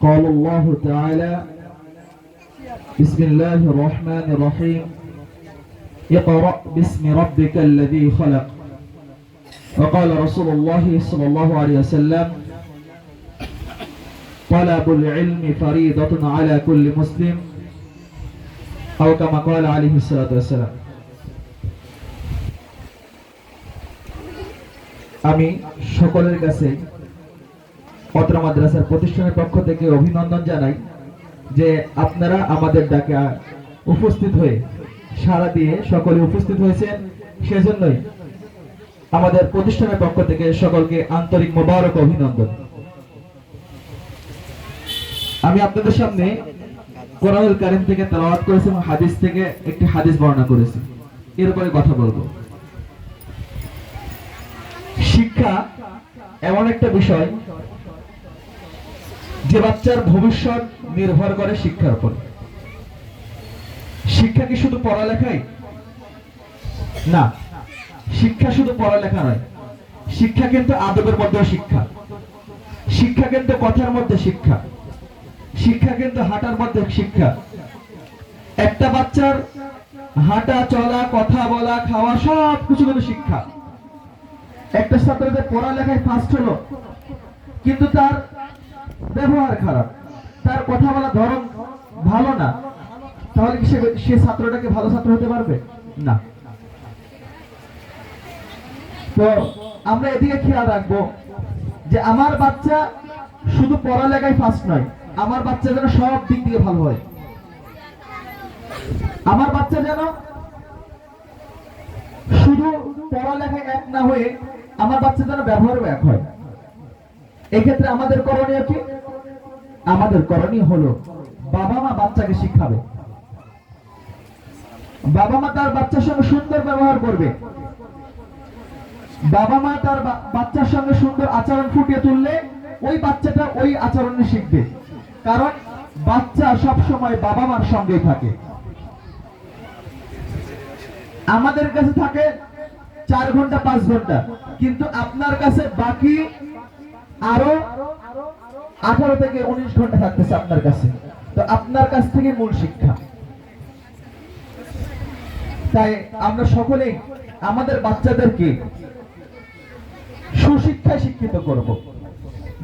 قال الله تعالى بسم الله الرحمن الرحيم اقرأ باسم ربك الذي خلق وقال رسول الله صلى الله عليه وسلم طلب العلم فريضة على كل مسلم أو كما قال عليه الصلاة والسلام আমি সকলের কাছে পত্র মাদ্রাসার প্রতিষ্ঠানের পক্ষ থেকে অভিনন্দন জানাই যে আপনারা আমাদের ডাকে উপস্থিত হয়ে সারা দিয়ে সকলে উপস্থিত হয়েছেন। সেজন্যই আমাদের প্রতিষ্ঠানের পক্ষ থেকে সকলকে আন্তরিক মোবারক অভিনন্দন। আমি আপনাদের সামনে কোরআনুল কারিম থেকে তেলাওয়াত করেছি এবং হাদিস থেকে একটি হাদিস বর্ণনা করেছি। এর উপরে কথা বলব। শিক্ষা এমন একটা বিষয় যে বাচ্চার ভবিষ্যৎ নির্ভর করে শিক্ষার উপর। শিক্ষা কি শুধু পড়ালেখাই? না। শিক্ষা শুধু পড়ালেখা নয়। শিক্ষা কিন্তু আদবের মধ্যেও শিক্ষা। শিক্ষা কিন্তু কথার মধ্যে শিক্ষা। শিক্ষা কিন্তু হাঁটার মধ্যে শিক্ষা। একটা বাচ্চার হাঁটা, চলা, কথা বলা, খাওয়া সব কিছু কিন্তু শিক্ষা। একটা ছাত্রদের পড়ালেখায় ফার্স্ট হলো। কিন্তু তার ব্যবহার খারাপ। তার কথা বলা ধরন ভালো না। তাহলে কি সে ছাত্রটাকে ভালো ছাত্র হতে পারবে? না। তো আমরা এদিকে খেয়াল রাখব যে আমার বাচ্চা শুধু পড়ালেখায় ফার্স্ট নয়, আমার বাচ্চা যেন সব দিক দিয়ে ভালো হয়। আমার বাচ্চা যেন শুধু পড়ালেখায় এক না হয়ে আমার বাচ্চা যেন ব্যবহারও এক হয়। এক্ষেত্রে আমাদের করণীয় কি? আমাদের করণীয় হলো বাবা মা বাচ্চাকে শিখাবে বাবা মা তার বাচ্চার সঙ্গে সুন্দর ব্যবহার করবে। বাবা মা তার বাচ্চার সঙ্গে সুন্দর আচরণ ফুটিয়ে তুললে ওই বাচ্চাটা ওই আচরণে শিখবে। কারণ বাচ্চা সব সময় বাবা মার সঙ্গেই থাকে। আমাদের কাছে থাকে চার ঘণ্টা, পাঁচ ঘণ্টা। কিন্তু আপনার কাছে বাকি আরও আঠারো থেকে উনিশ ঘণ্টা থাকতেছে আপনার কাছে। তো আপনার কাছ থেকে মূল শিক্ষা। তাই আমরা সকলেই আমাদের বাচ্চাদেরকে সুশিক্ষায় শিক্ষিত করব।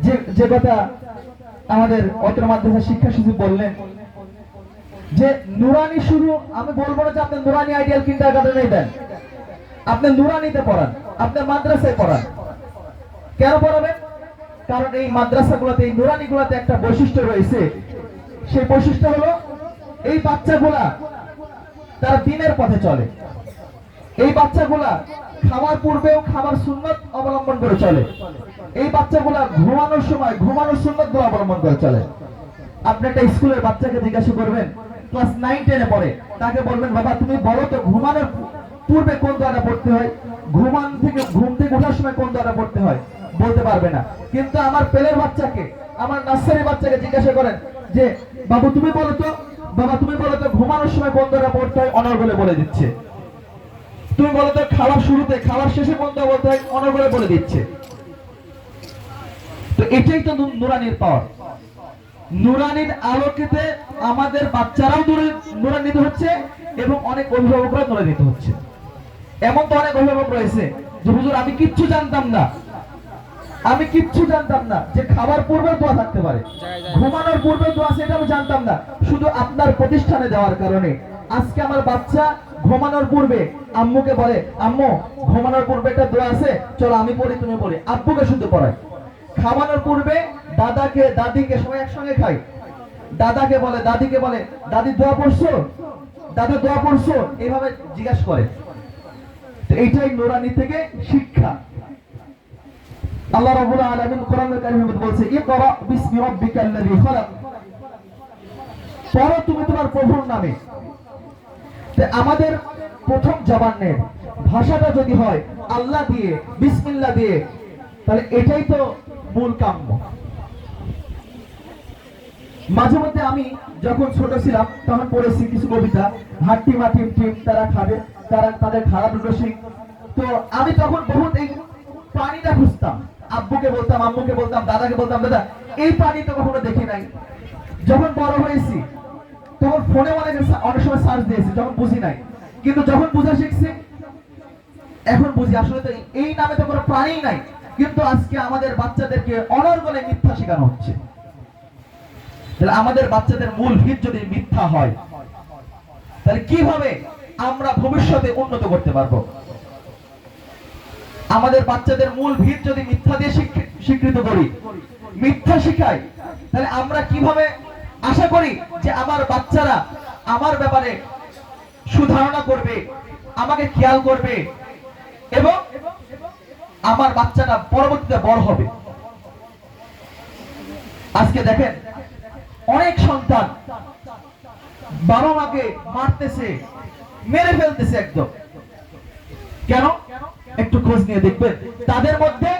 যে যে কথা আমাদের অত্র মাদ্রাসা শিক্ষা সচিব বললেন, যে নুরানি শুরু, আমি বলব না যে আপনি নুরানি আইডিয়াল কিন্ডার গার্ডেনে দেন। আপনি নুরানিতে পড়ান, আপনি মাদ্রাসায় পড়ান। কেন পড়াবেন? কারণ এই মাদ্রাসাগুলোতে, এই নুরানি গুলাতে একটা বৈশিষ্ট্য রয়েছে। সেই বৈশিষ্ট্য হলো, এই বাচ্চাগুলা তারা দিনের পথে চলে। এই বাচ্চাগুলা খাওয়ার পূর্বেও খাবার সুন্নত অবলম্বন করে চলে। এই বাচ্চাগুলা ঘুমানোর সময় ঘুমানোর সুন্নত অবলম্বন করে চলে। আপনি একটা স্কুলের বাচ্চাকে জিজ্ঞাসা করবেন, ক্লাস নাইন, টেনে পড়ে, তাকে বলবেন, বাবা, তুমি বলো তো, ঘুমানোর পূর্বে কোন দোয়াটা পড়তে হয়? ঘুমান থেকে, ঘুম থেকে ওঠার সময় কোন দোয়াটা পড়তে হয়? বলতে পারবে না। কিন্তু আমার পেলের বাচ্চাকে, আমার নার্সারি বাচ্চাকে জিজ্ঞাসা করেন যে, বাবু, তুমি বলো তো, বাবা, তুমি বলো তো, ঘুমানোর সময় দোয়াটা পড়তে হয়? অনর্গলে বলে দিচ্ছে। তুমি বলো তো খাওয়ার শুরুতে খাওয়ার শেষে দোয়া বলতে হয়? অনর্গলে বলে দিচ্ছে। তো এটাই তো নুরানির পাওয়ার। নুরানির আলোকেতে আমাদের বাচ্চারাও দূরে- নুরান্বিত হচ্ছে এবং অনেক অভিভাবকরা নুরান্বিত হচ্ছে। এমন তো অনেক অভিভাবক রয়েছে যে, হুজুর, আমি কিচ্ছু জানতাম না। আমি কিচ্ছু জানতাম না যে খাবার পূর্বে দোয়া থাকতে পারে। ঘুমানোর পূর্বে দোয়া সেটা আমি জানতাম না। শুধু আপনার প্রতিষ্ঠানে দেওয়ার কারণে। আজকে আমার বাচ্চা ঘুমানোর পূর্বে আম্মুকে বলে আম্মু ঘুমানোর পূর্বে একটা দোয়া আছে। চলো আমি পড়ি তুমি পড়ি। আব্বুকে শুধু পড়ায়। খাওয়ানোর পূর্বে দাদাকে দাদিকে সবাই একসঙ্গে খাই দাদাকে বলে দাদিকে বলে দাদি দোয়া পড়ছো? দাদা দোয়া পড়ছো? এইভাবে জিজ্ঞাসা করে। তো এইটাই নোরানি থেকে শিক্ষা। আল্লাহ রাব্বুল আলামিন কোরআনুল মধ্যে বলছে, ইকরা বিসমি রাব্বিকাল্লাযী খালাক। পড়ো তুমি তোমার প্রভুর নামে। তো আমাদের প্রথম জবানের ভাষাটা যদি হয়, আল্লাহ দিয়ে, বিসমিল্লাহ দিয়ে, তাহলে এটাই তো মূল কাম্য। মাঝে মধ্যে আমি যখন ছোট ছিলাম, তখন পড়েছি কিছু কবিতা হাট্টি মাটি টিম তারা খাবে, তারা তাদের খারাপ রসিক। তো আমি তখন বহুত এই আব্বুকে বলতাম, আম্মুকে বলতাম, দাদাকে বলতাম, দাদা, এই প্রাণী তো কখনো দেখি নাই। যখন বড় হয়েছি, তখন ফোনে অনেক অনেক সময় সার্চ দিয়েছি, যখন বুঝি নাই। কিন্তু যখন বুঝা শিখছি, এখন বুঝি আসলে তো এই নামে তো কোনো প্রাণী নাই। কিন্তু আজকে আমাদের বাচ্চাদেরকে অনর্গলে মিথ্যা শেখানো হচ্ছে। আমাদের বাচ্চাদের মূল ভিত যদি মিথ্যা হয়, তাহলে কীভাবে আমরা ভবিষ্যতে উন্নত করতে পারব? আমাদের বাচ্চাদের মূল ভিত যদি মিথ্যা দিয়ে স্বীকৃত করি। মিথ্যা শিখাই। তাহলে আমরা কীভাবে আশা করি যে আমার বাচ্চারা আমার ব্যাপারে সুধারণা করবে, আমাকে খেয়াল করবে এবং আমার বাচ্চাটা পরবর্তীতে বড় হবে? আজকে দেখেন, অনেক সন্তান বাবা মাকে মারতেছে, মেরে ফেলতেছে একদম। কেন? একটু খোঁজ নিয়ে দেখবেন তাদের মধ্যে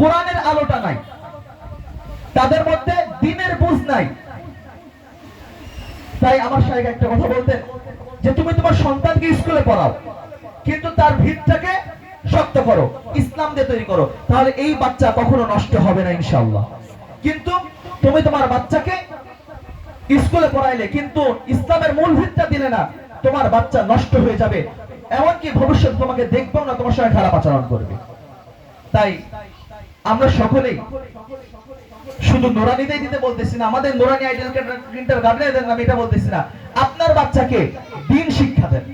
কোরআনের আলোটা নাই। তাদের মধ্যে দিনের বুঝ নাই। তাই আমার সাহেব একটা কথা বলতেন যে, তুমি তোমার সন্তানকে স্কুলে পড়াও, কিন্তু তার ভিতটাকে শক্ত করো, ইসলাম দিয়ে তৈরি করো। তাহলে এই বাচ্চা কখনো নষ্ট হবে না ইনশাল্লাহ কিন্তু তুমি তোমার বাচ্চাকে স্কুলে পড়াইলে, কিন্তু ইসলামের মূল ভিতটা দিলে না, তোমার বাচ্চা নষ্ট হয়ে যাবে। এমনকি ভবিষ্যৎ তোমাকে দেখবেও না, তোমার সঙ্গে খারাপ আচরণ করবে। তাই আমরা সকলেই শুধু নোরানিতেই দিতে বলতেছি না, আমাদের নোরানি আইডেল কিন্টার গার্ডেনে আমি এটা বলতেছি না। আপনার বাচ্চাকে দিন শিক্ষা দেন।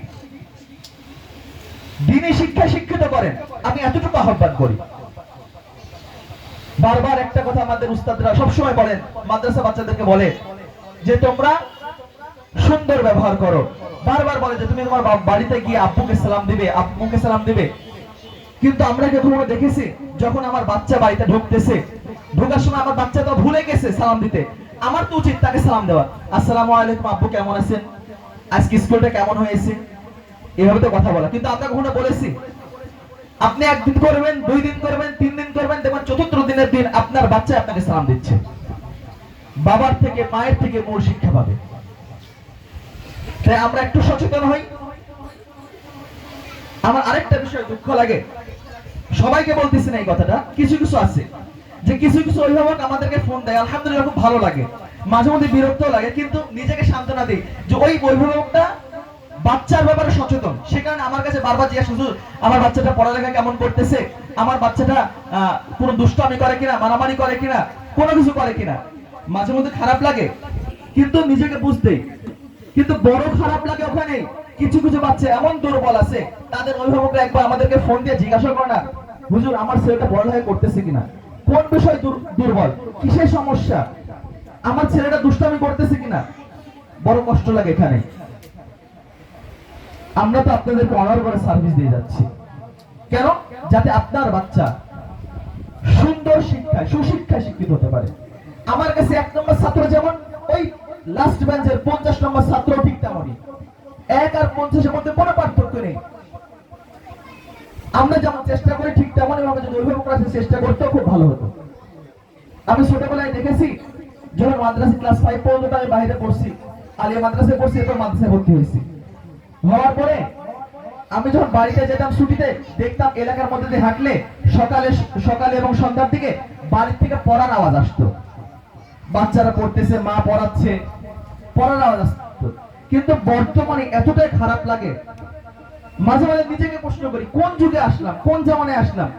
দিনী শিক্ষা শিক্ষিত করেন। আমি এতটুকু আহ্বান করি। বারবার একটা কথা আমাদের উস্তাদরা সবসময় বলেন, মাদ্রাসা বাচ্চাদেরকে বলে, যে তোমরা সুন্দর ব্যবহার করো। বারবার বলে যে তুমি তোমার বাড়িতে গিয়ে আব্বুকে সালাম দিবে আব্বুকে সালাম দিবে। কিন্তু আমরা কি কখনো দেখেছি, যখন আমার বাচ্চা বাড়িতে ঢুকতেছে, ঢোকার সময় আমার বাচ্চা তো ভুলে গেছে সালাম দিতে। আমার তো উচিত তাকে সালাম দেওয়া। আসসালামু আলাইকুম, আব্বু কেমন আছেন? আজকে স্কুলটা কেমন হয়েছে? এভাবে তো কথা বলা। কিন্তু আমরা কখনো বলেছি, আপনি একদিন করবেন, দুই দিন করবেন, তিন দিন করবেন, দেখবেন চতুর্থ দিনের দিন আপনার বাচ্চা আপনাকে সালাম দিচ্ছে। বাবার থেকে, মায়ের থেকে মূল শিক্ষা পাবে। তাই আমরা একটু সচেতন হই। আমার আরেকটা বিষয় দুঃখ লাগে। সবাইকে বলতেছি না এই কথাটা, কিছু কিছু আছে। যে কিছু কিছু অভিভাবক আমাদেরকে ফোন দেয়, আলহামদুলিল্লাহ খুব ভালো লাগে। মাঝে মধ্যে বিরক্ত লাগে, কিন্তু নিজেকে সান্ত্বনা দিই যে ওই অভিভাবকটা বাচ্চার ব্যাপারে সচেতন। সে কারণে আমার কাছে বারবার জিজ্ঞাসা হুজুর, আমার বাচ্চাটা পড়ালেখা কেমন করতেছে? আমার বাচ্চাটা কোনো দুষ্টামি করে কিনা, মারামারি করে কিনা, কোনো কিছু করে কিনা? মাঝে মধ্যে খারাপ লাগে, কিন্তু নিজেকে বুঝতেই কিন্তু বড় খারাপ লাগে ওখানে। কিছু কিছু বাচ্চা এমন দুর্বল আছে, তাদের অভিভাবকরা একবার আমাদেরকে ফোন দিয়ে জিজ্ঞাসা করে না, হুজুর, আমার ছেলেটা পড়ালেখা করতেছে কিনা? কোন বিষয় দুর্বল? কিসের সমস্যা? আমার ছেলেটা দুষ্টামি করতেছে কিনা? বড় কষ্ট লাগে এখানে। আমরা তো আপনাদেরকে অনার করে সার্ভিস দিয়ে যাচ্ছি। কেন? যাতে আপনার বাচ্চা সুন্দর শিক্ষায়, সুশিক্ষায় শিক্ষিত হতে পারে। আমার কাছে এক নম্বর ছাত্র যেমন, ওই লাস্ট বেঞ্চের পঞ্চাশ নম্বর ছাত্র ঠিক তেমনই। এক আর পঞ্চাশের মধ্যে কোনো পার্থক্য নেই। আমরা যেমন চেষ্টা করি, ঠিক তেমনই ভাবে যদি অভিভাবকরা চেষ্টা করতো, খুব ভালো হতো। আমি ছোটবেলায় দেখেছি, যখন মাদ্রাসা ক্লাস ফাইভ পর্যন্ত আমি বাইরে পড়ছি আলিয়া মাদ্রাসায় পড়ছি, এরপর মাদ্রাসায় ভর্তি হয়েছি। হওয়ার পরে আমি যখন বাড়িতে যেতাম ছুটিতে, দেখতাম এলাকার মধ্যে দিয়ে হাঁটলে সকালে সকালে এবং সন্ধ্যার দিকে বাড়ির থেকে পড়ার আওয়াজ আসতো। বাচ্চারা পড়তেছে, মা পড়াচ্ছে কিন্তু বর্তমানে এতটাই খারাপ লাগে। মাঝে মাঝে নিজেকে প্রশ্ন করি, কোন যুগে আসলাম, কোন আসলাম?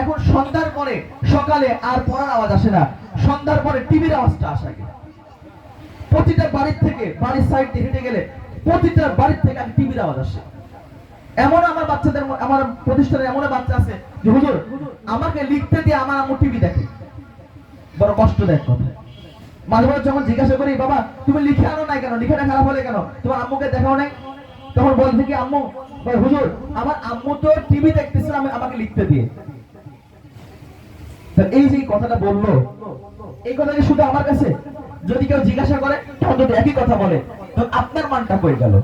এখন সন্ধ্যার পরে সকালে আর পড়ার আওয়াজ আসে না। সন্ধ্যার পরে টিভির আওয়াজটা আসে প্রতিটা বাড়ির থেকে বাড়ির সাইড দিয়ে হেঁটে গেলে প্রতিটা বাড়ির থেকে আগে টিভির আওয়াজ আসে। এমন আমার বাচ্চাদের আমার প্রতিষ্ঠানে এমন বাচ্চা আছে যে, হুজুর, আমাকে লিখতে দিয়ে আমার টিভি দেখে। বড় কষ্ট দেয় কথা মাঝে মাঝে যখন জিজ্ঞাসা করি, বাবা, তুমি লিখে আনো নাই কেন? লিখাটা খারাপ হলে কেন? তোমার আম্মুকে দেখাও নাই? তখন বলছে কি, আম্মু হুজুর, আমার আম্মু তো টিভি দেখতেছে আমি আমাকে লিখতে দিয়ে। এই যে কথাটা বলল, এই কথা কি শুধু আমার কাছে? যদি কেউ জিজ্ঞাসা করে, তখন যদি একই কথা বলে। তো আপনার মানটা হয়ে গেল?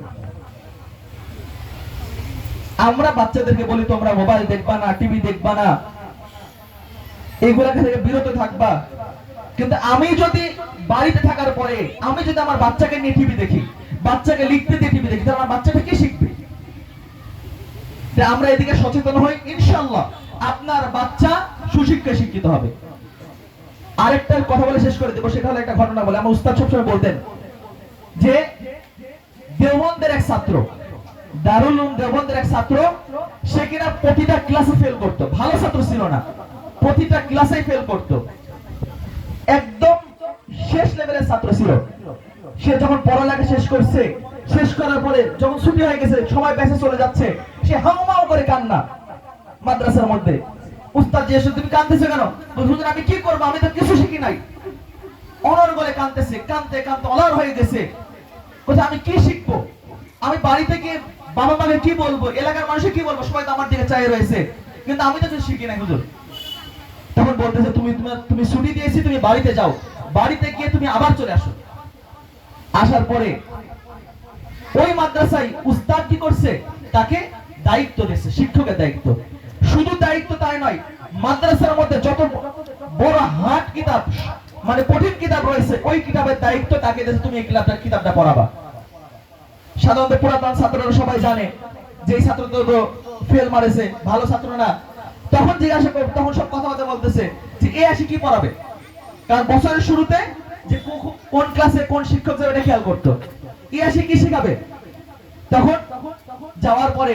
আমরা বাচ্চাদেরকে বলি, তোমরা মোবাইল দেখবা না টিভি দেখবা না। এইগুলা থেকে বিরত থাকবা। কিন্তু আমি যদি বাড়িতে থাকার পরে, আমি যদি আমার বাচ্চাকে নিয়ে টিভি দেখি, বাচ্চাকে লিখতে দিয়ে টিভি দেখি, তাহলে আমার বাচ্চাটা কি শিখবে? আমরা এদিকে সচেতন হই, ইনশাআল্লাহ আপনার বাচ্চা সুশিক্ষায় শিক্ষিত হবে। আরেকটা কথা বলে শেষ করে দেবো হলো একটা ঘটনা বলে। আমার উস্তাদ সবসময় বলতেন যে, দেওবন্দের এক ছাত্র, দারুল উলুম দেওবন্দের এক ছাত্র, সে কিনা প্রতিটা ক্লাসে ফেল করতো। ভালো ছাত্র ছিল না। প্রতিটা ক্লাসে ফেল করতো। একদম শেষ লেভেলের ছাত্র ছিল। সে যখন পড়ালেখা শেষ করছে, শেষ করার পরে যখন ছুটি হয়ে গেছে, সবাই বেঁচে চলে যাচ্ছে, সে হাউমাউ করে কান্না মাদ্রাসার মধ্যে। উস্তাদ যে তুমি কাঁদতেছো কেন? হুজুর, আমি কি করব? আমি তো কিছু শিখি নাই। অনর বলে কাঁদতেছে, কাঁদতে কাঁদতে অলার হয়ে গেছে। বলছে, আমি কি শিখব? আমি বাড়িতে গিয়ে বাবা মাকে কি বলব? এলাকার মানুষে কি বলব? সবাই তো আমার দিকে চাই রয়েছে। কিন্তু আমি তো কিছু শিখি নাই, হুজুর। তখন বলতেছে, তুমি তুমি- তুমি ছুটি দিয়েছি, তুমি বাড়িতে যাও। বাড়িতে গিয়ে তুমি আবার চলে আসো। আসার পরে ওই মাদ্রাসায় উস্তাদ কি করছে? তাকে দায়িত্ব দিয়েছে, শিক্ষকের দায়িত্ব। শুধু দায়িত্ব তাই নয়, মাদ্রাসার মধ্যে যত বড় হাট কিতাব মানে কঠিন কিতাব রয়েছে, ওই কিতাবের দায়িত্ব তাকে দিয়েছে, তুমি এই কিতাবটা কিতাবটা পড়াবা। সাধারণত পুরাতন ছাত্ররা সবাই জানে যে ছাত্র ফেল মারেছে, ভালো ছাত্র না তখন জিজ্ঞাসা কর তখন সব কথাবার্তা বলতেছে যে, এ আসি কি পড়াবে? কারণ বছরের শুরুতে যে কোন ক্লাসে কোন শিক্ষক যাবে এটা খেয়াল করতো। এ আসি কি শেখাবে? তখন যাওয়ার পরে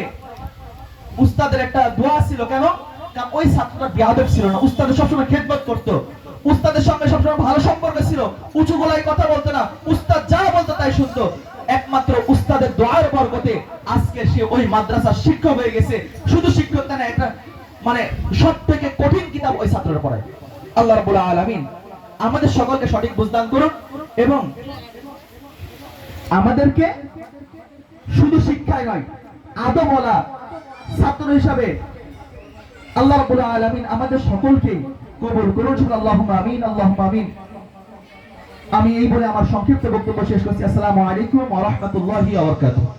উস্তাদের একটা দোয়া ছিল, কেন? কারণ ওই ছাত্রটা বিয়াদব ছিল না। উস্তাদের সবসময় খেদমত করতো। উস্তাদের সঙ্গে সবসময় ভালো সম্পর্ক ছিল। উঁচু গলায় কথা বলতো না। উস্তাদ যা বলতো তাই শুনতো। একমাত্র উস্তাদের দোয়ার বরকতে আজকে সে ওই মাদ্রাসার শিক্ষক হয়ে গেছে। শুধু শিক্ষক তা না, একটা মানে সব থেকে কঠিন কিতাব ওই ছাত্ররা পড়ায়। আল্লাহ রাব্বুল আলামিন আমাদের সকলকে সঠিক বুঝদান করুন এবং আমাদেরকে শুধু শিক্ষায় নয় আদমওয়ালা ছাত্র হিসাবে আল্লাহ রাব্বুল আলামিন আমাদের সকলকে কবুল করুন। আল্লাহুম্মা আমিন আল্লাহুম্মা আমিন। আমি এই বলে আমার সংক্ষিপ্ত বক্তব্য শেষ করছি। আসসালামু আলাইকুম ওয়া রাহমাতুল্লাহি ওয়া বারাকাতুহু।